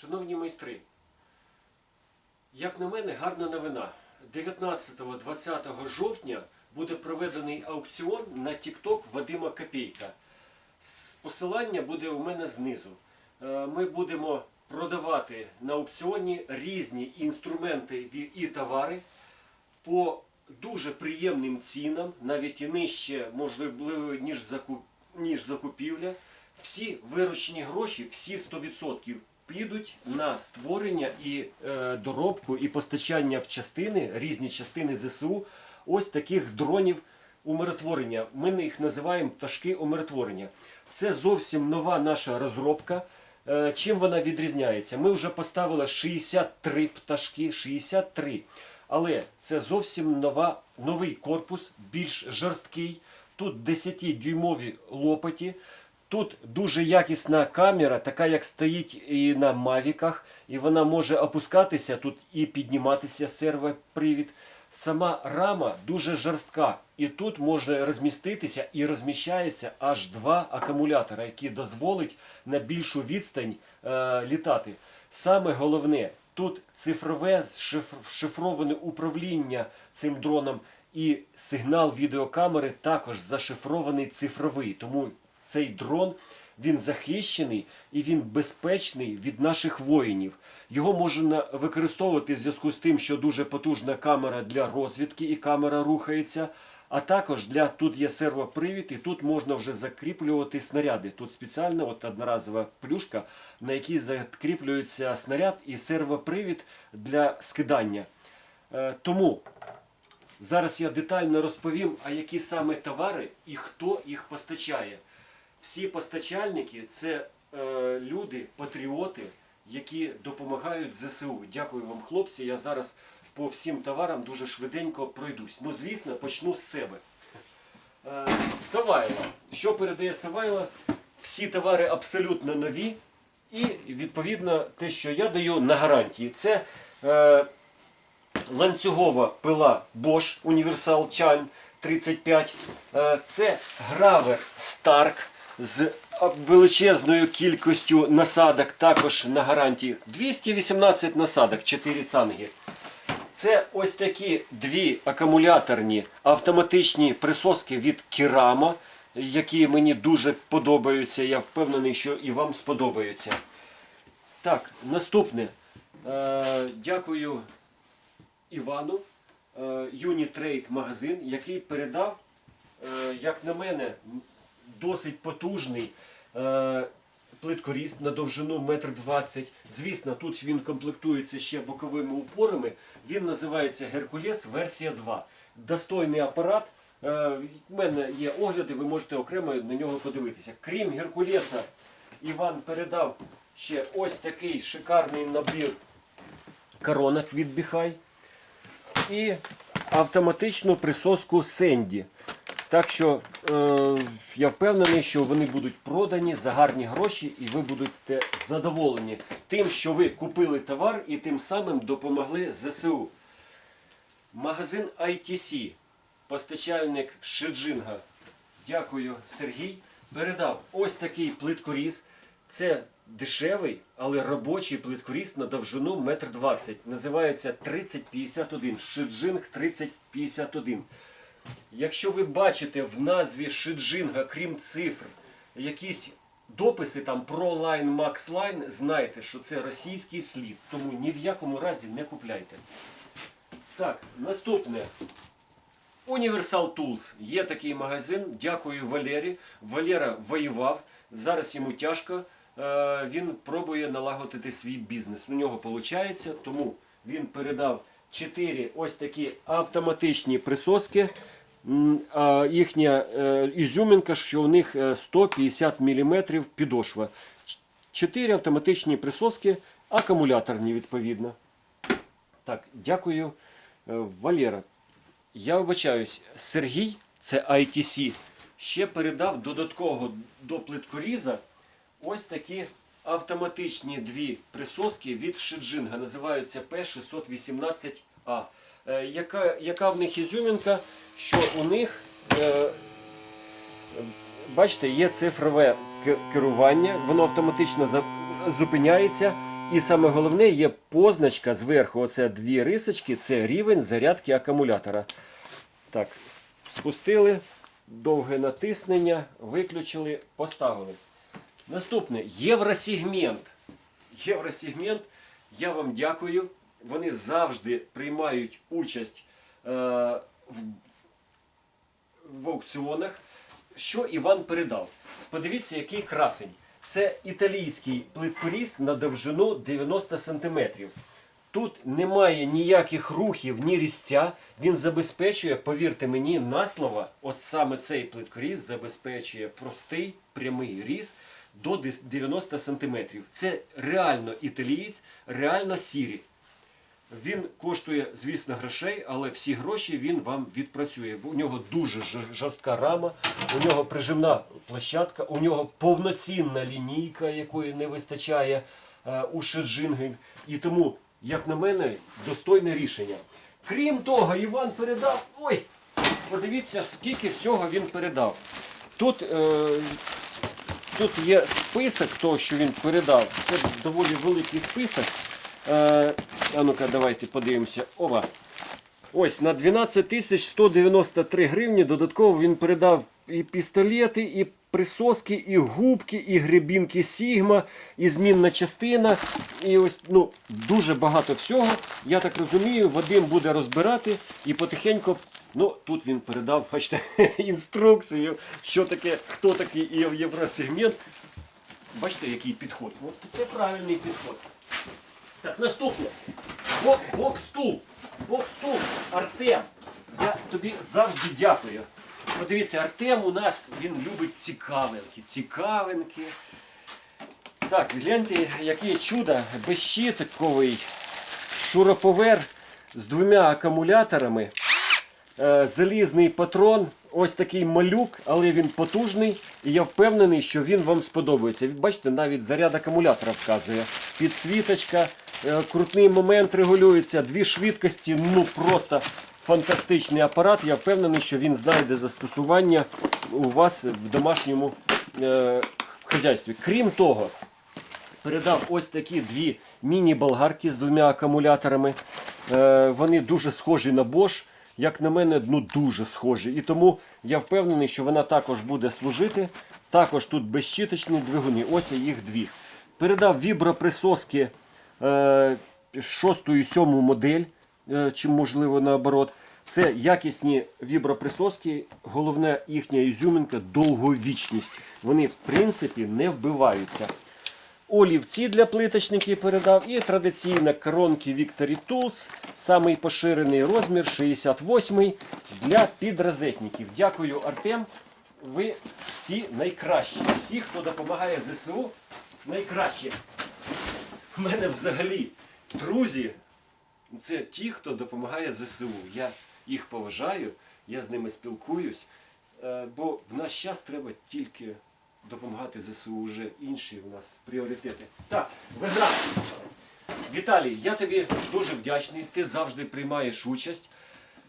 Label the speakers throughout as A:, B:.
A: Шановні майстри, як на мене, гарна новина. 19-20 жовтня буде проведений аукціон на TikTok Вадима Копійка. Посилання буде у мене знизу. Е, Ми будемо продавати на аукціоні різні інструменти і товари по дуже приємним цінам, навіть і нижче, можливо, ніж, закупівля. Всі виручені гроші, всі 100% підуть на створення і е, доробку і постачання в частини, різні частини ЗСУ, ось таких дронів умиротворення. Ми їх називаємо пташки умиротворення. Це зовсім нова наша розробка. Е, Чим вона відрізняється? Ми вже поставили 63 пташки, 63. Але це зовсім нова, новий корпус, більш жорсткий. Тут 10-дюймові лопаті. Тут дуже якісна камера, така як стоїть і на мавіках, і вона може опускатися тут і підніматися сервопривід. Сама рама дуже жорстка, і тут може розміститися і розміщається аж два акумулятора, які дозволять на більшу відстань е, літати. Саме головне, тут цифрове шифроване управління цим дроном, і сигнал відеокамери також зашифрований цифровий. Тому цей дрон він захищений і він безпечний від наших воїнів. Його можна використовувати в зв'язку з тим, що дуже потужна камера для розвідки і камера рухається. А також для тут є сервопривід, і тут можна вже закріплювати снаряди. Тут спеціальна от одноразова плюшка, на якій закріплюється снаряд і сервопривід для скидання. Е, тому Зараз я детально розповім, а які саме товари і хто їх постачає. Всі постачальники це е, люди, патріоти, які допомагають ЗСУ. Дякую вам, хлопці. Я зараз по всім товарам дуже швиденько пройдусь. Ну, звісно, почну з себе. Е, Савайло. Що передає Савайло? Всі товари абсолютно нові. І відповідно те, що я даю на гарантії, це е, ланцюгова пила Bosch Universal Chime 35. Е, Це гравер Stark з величезною кількістю насадок, також на гарантії. 218 насадок, 4 цанги. Це ось такі дві акумуляторні автоматичні присоски від Керама, які мені дуже подобаються. Я впевнений, що і вам сподобаються. Так, наступне. Е, дякую Івану, е, Unitrade магазин, який передав, е, як на мене, досить потужний е, плиткоріз на довжину 1,20 м. Звісно, тут він комплектується ще боковими упорами. Він називається Геркулес версія 2. Достойний апарат. Е, У мене є огляди, ви можете окремо на нього подивитися. Крім Геркулеса, Іван передав ще ось такий шикарний набір коронок від Біхай і автоматичну присоску Сенді. Так що е, я впевнений, що вони будуть продані за гарні гроші, і ви будете задоволені тим, що ви купили товар і тим самим допомогли ЗСУ. Магазин ITC, постачальник Шиджинга. Дякую, Сергій. Передав ось такий плиткоріз. Це дешевий, але робочий плиткоріз на довжину 1,20 м. Називається 3051. Шиджинг 3051. Якщо ви бачите в назві Шиджинга, крім цифр, якісь дописи там ProLine, MaxLine, знайте, що це російський слід. Тому ні в якому разі не купляйте. Так, наступне. Universal Tools. Є такий магазин. Дякую Валері. Валера воював. Зараз йому тяжко. Е, Він пробує налагодити свій бізнес. У нього виходить, тому він передав 4 ось такі автоматичні присоски. Їхня е, ізюминка, що у них е, 150 мм підошва. 4 автоматичні присоски, акумуляторні відповідно. Так, дякую, е, Валера. Я вибачаюсь, Сергій, це ITC, ще передав додатково до плиткоріза ось такі автоматичні дві присоски від Шиджинга. Називаються P618A. Е, яка, яка в них ізюмінка, що у них, е, бачите, є цифрове керування, воно автоматично зупиняється І саме головне є позначка зверху. Оце дві рисочки, це рівень зарядки акумулятора. Так, спустили, довге натиснення, виключили, поставили. Наступне євросегмент. Євросегмент, я вам дякую. Вони завжди приймають участь е, в, в аукціонах. Що Іван передав? Подивіться, який красень. Це італійський плиткоріз на довжину 90 см. Тут немає ніяких рухів, ні різця. Він забезпечує, повірте мені, на слово, от саме цей плиткоріз забезпечує простий прямий різ до 90 см. Це реально італієць, реально сірі. Він коштує, звісно, грошей, але всі гроші він вам відпрацює. У нього дуже жорстка рама, у нього прижимна площадка, у нього повноцінна лінійка, якої не вистачає е, у шеджинги. І тому, як на мене, достойне рішення. Крім того, Іван передав. Ой! Подивіться, скільки всього він передав. Тут, е, тут є список того, що він передав. Це доволі великий список. Е, а ну-ка, давайте подивимося. Ова. Ось на 12 193 гривні додатково він передав і пістолети, і присоски, і губки, і грибінки Сігма, і змінна частина. І ось ну, дуже багато всього. Я так розумію, Вадим буде розбирати і потихеньку. Ну, тут він передав, бачите, інструкцію, що таке, хто такий євросегмент. Бачите, який підход? От це правильний підход. Так, наступне. Бок, бокстул. Бокстул. Артем. Я тобі завжди дякую. Подивіться, Артем у нас він любить цікавинки. Цікавинки. Так, гляньте, яке чудо. Безщитковий шуруповер з двома акумуляторами. Е, залізний патрон, ось такий малюк, але він потужний. І я впевнений, що він вам сподобається. Бачите, навіть заряд акумулятора вказує. Підсвіточка, крутний момент регулюється, дві швидкості, ну просто фантастичний апарат. Я впевнений, що він знайде застосування у вас в домашньому е, хазяйстві. Крім того, передав ось такі дві міні-болгарки з двома акумуляторами. Е, вони дуже схожі на Bosch. Як на мене, ну дуже схожі. І тому я впевнений, що вона також буде служити. Також тут безщіточні двигуни. Ось їх дві. Передав віброприсоски е, 6 і 7 модель, е, чи можливо наоборот. Це якісні віброприсоски, головна їхня ізюминка довговічність. Вони, в принципі, не вбиваються. Олівці для плиточників передав і традиційно коронки Victory Tools, самий поширений розмір 68 для підрозетників. Дякую, Артем. Ви всі найкращі. Всі, хто допомагає ЗСУ, найкращі. У мене взагалі друзі, це ті, хто допомагає ЗСУ. Я їх поважаю, я з ними спілкуюсь, е, бо в наш час треба тільки допомагати ЗСУ вже інші у нас пріоритети. Так, вигра. Віталій, я тобі дуже вдячний. Ти завжди приймаєш участь.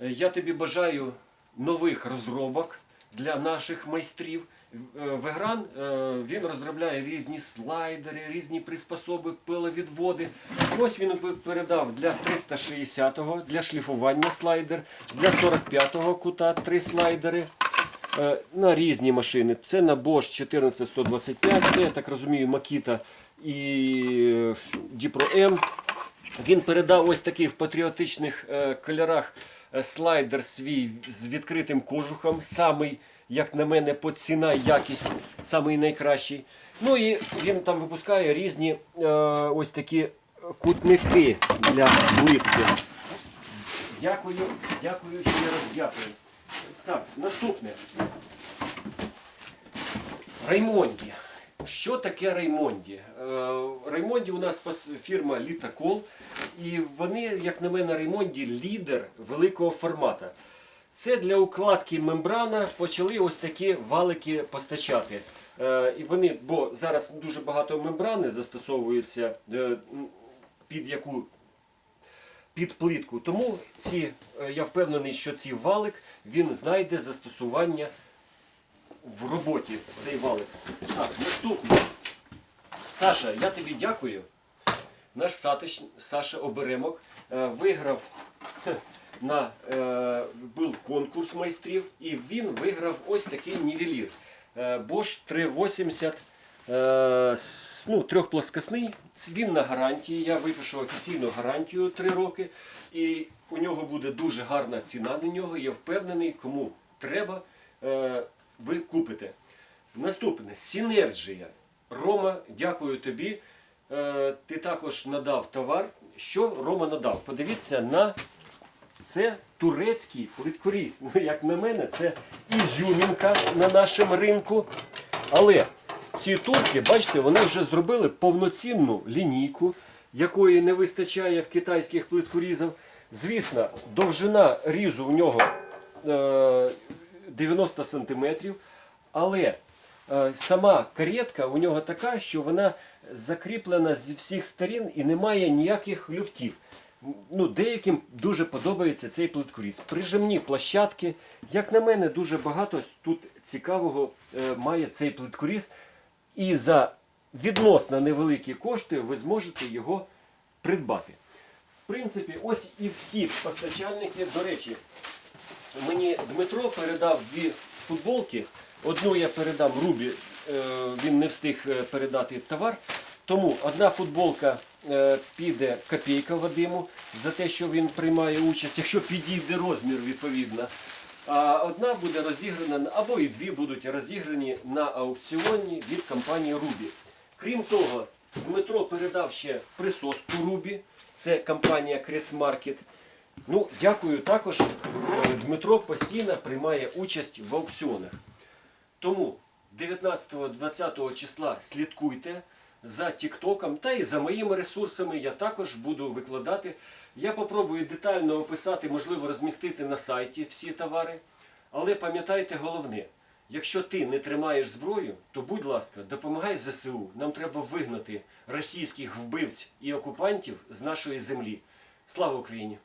A: Е, Я тобі бажаю нових розробок для наших майстрів. Е, Вегран е, він розробляє різні слайдери, різні приспособи, пиловідводи. Ось він передав для 360-го, для шліфування слайдер, для 45-го кута три слайдери е, на різні машини. Це на Bosch 14125, це, я так розумію, Makita і Dipro M. Він передав ось такий в патріотичних кольорах слайдер свій з відкритим кожухом. Самий, як на мене, по ціна, якість, самий найкращий. Ну і він там випускає різні е, ось такі кутники для плитки. Дякую, дякую, ще раз дякую. Так, наступне. Раймонді. Що таке Раймонді? Е, Раймонді у нас фірма Літакол, і вони, як на мене, Раймонді лідер великого формата. Це для укладки мембрана почали ось такі валики постачати. Е, І вони, бо зараз дуже багато мембрани застосовується е, під яку під плитку. Тому ці, е, я впевнений, що цей валик він знайде застосування в роботі цей валик. Так, наступне. Саша, я тобі дякую. наш Сатич, Саша Оберемок виграв на е, був конкурс майстрів, і він виграв ось такий нівелір. Е, Bosch 380 е, ну, трьохплоскосний. Він на гарантії. Я випишу офіційну гарантію 3 роки. І у нього буде дуже гарна ціна на нього. Я впевнений, кому треба, е, ви купите. Наступне Сінерджія. Рома, дякую тобі. Е, ти також надав товар. Що Рома надав? Подивіться на це турецький плиткоріз. Ну, як на мене, це ізюмінка на нашому ринку. Але ці турки, бачите, вони вже зробили повноцінну лінійку, якої не вистачає в китайських плиткорізів. Звісно, довжина різу в нього е, 90 см, але е, сама каретка у нього така, що вона закріплена зі всіх сторін і немає ніяких люфтів. Ну, деяким дуже подобається цей плиткоріз. Прижимні площадки. Як на мене, дуже багато тут цікавого е, має цей плиткоріз. І за відносно невеликі кошти ви зможете його придбати. В принципі, ось і всі постачальники. До речі, мені Дмитро передав дві футболки. Одну я передам Рубі, е, він не встиг е, передати товар. Тому одна футболка е, піде копійка Вадиму за те, що він приймає участь, якщо підійде розмір відповідно. А одна буде розіграна, або і дві будуть розіграні на аукціоні від компанії Рубі. Крім того, Дмитро передав ще присоску Рубі, це компанія Крес Маркет. Ну, дякую також. Е, Дмитро постійно приймає участь в аукціонах. Тому 19-20 числа слідкуйте за Тіктоком та і за моїми ресурсами я також буду викладати. Я попробую детально описати, можливо, розмістити на сайті всі товари. Але пам'ятайте головне, якщо ти не тримаєш зброю, то будь ласка, допомагай ЗСУ. Нам треба вигнати російських вбивць і окупантів з нашої землі. Слава Україні!